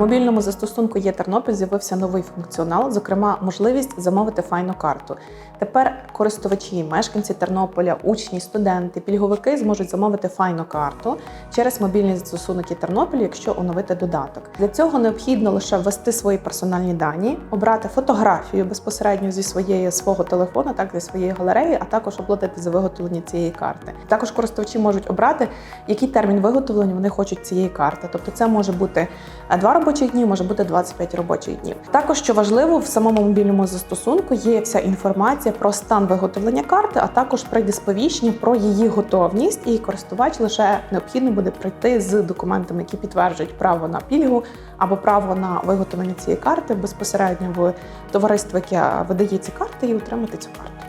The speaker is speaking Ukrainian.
Мобільному застосунку є Тернопіль з'явився новий функціонал, зокрема, можливість замовити файну карту. Тепер користувачі, мешканці Тернополя, учні, студенти, пільговики зможуть замовити файну карту через мобільний застосунок і Тернопіль, якщо оновити додаток. Для цього необхідно лише ввести свої персональні дані, обрати фотографію безпосередньо зі своєї свого телефону, так зі своєї галереї, а також оплатити за виготовлення цієї карти. Також користувачі можуть обрати, який термін виготовлення вони хочуть цієї карти. Тобто, це може бути два робочі дні, може бути 25 робочих днів. Також що важливо, в самому мобільному застосунку є вся інформація про стан виготовлення карти, а також предісповіщення про її готовність. І користувач лише необхідно буде прийти з документами, які підтверджують право на пільгу або право на виготовлення цієї карти безпосередньо в товариство, яке видає ці карти, і отримати цю карту.